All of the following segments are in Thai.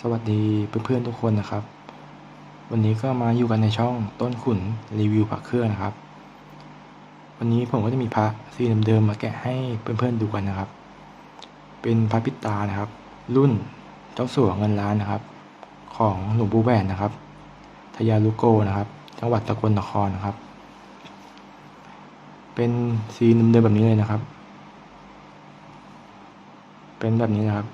สวัสดีเพื่อนๆทุกคนนะครับ วันนี้ก็มาอยู่กันในช่องต้นขุนรีวิวพระเครื่องนะครับ วันนี้ผมก็จะมีพระซีเดิมๆมาแกะให้เพื่อนๆดูกันนะครับ เป็นพระปิตานะครับ รุ่นเจ้าสัวเงินล้านนะครับ ของหลวงปู่แหวนนะครับ ทยาลุโกนะครับ จังหวัดสกลนครนะครับ เป็นซีเดิมๆแบบนี้เลยนะครับ เป็นแบบนี้นะครับ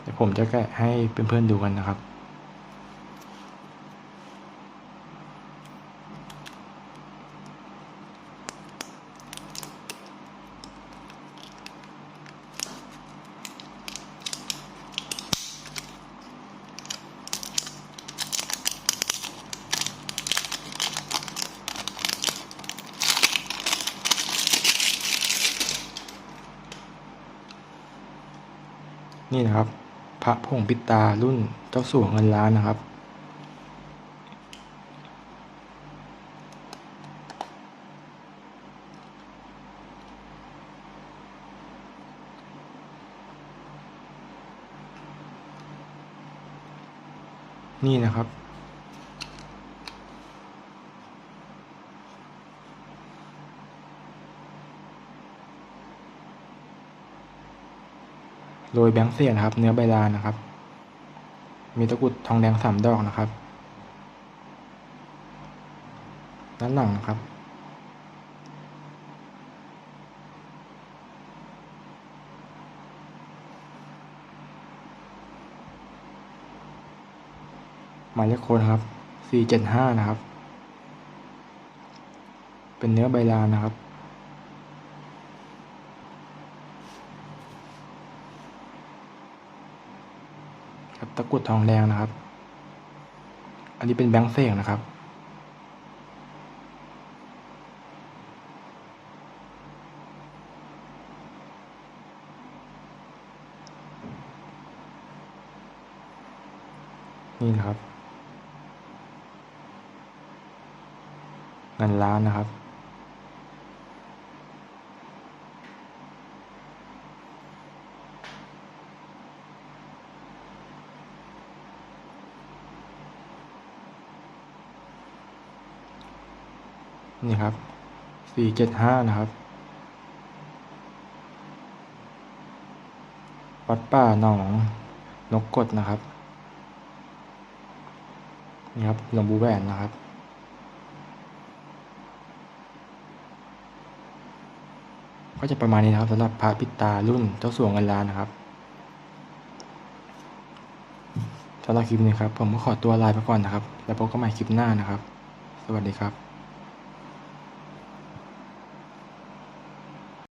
เดี๋ยวผมจะแกะให้เพื่อนๆดูกันนะครับ นี่นะครับ พระพงพิตารุ่นเจ้าสัวเงินล้านนะครับ นี่นะครับ โรยแบงค์เสียนะครับ เนื้อใบลานนะครับ มีตะกุดทองแดงสามดอกนะครับ ด้านหลังนะครับ หมายเลขโคนครับสี่เจ็ดห้านะครับ เป็นเนื้อใบลานนะครับ ครับ ตะกรุดทองแดงนะครับ อันนี้เป็นแบงค์เสกนะครับ นี่นะครับเงินล้านนะครับ นี่ครับสี่เจ็ดห้านะครับ วัดป่าหนอง นกกดนะครับ นี่ครับหลวงปู่แหวนนะครับ ก็จะประมาณนี้นะครับสำหรับพระปิตารุ่นเจ้าสัวเงินล้านนะครับสำหรับคลิปนี้ครับ ผมก็ขอตัวลาไปก่อนนะครับ แล้วพบกันใหม่คลิปหน้านะครับ สวัสดีครับ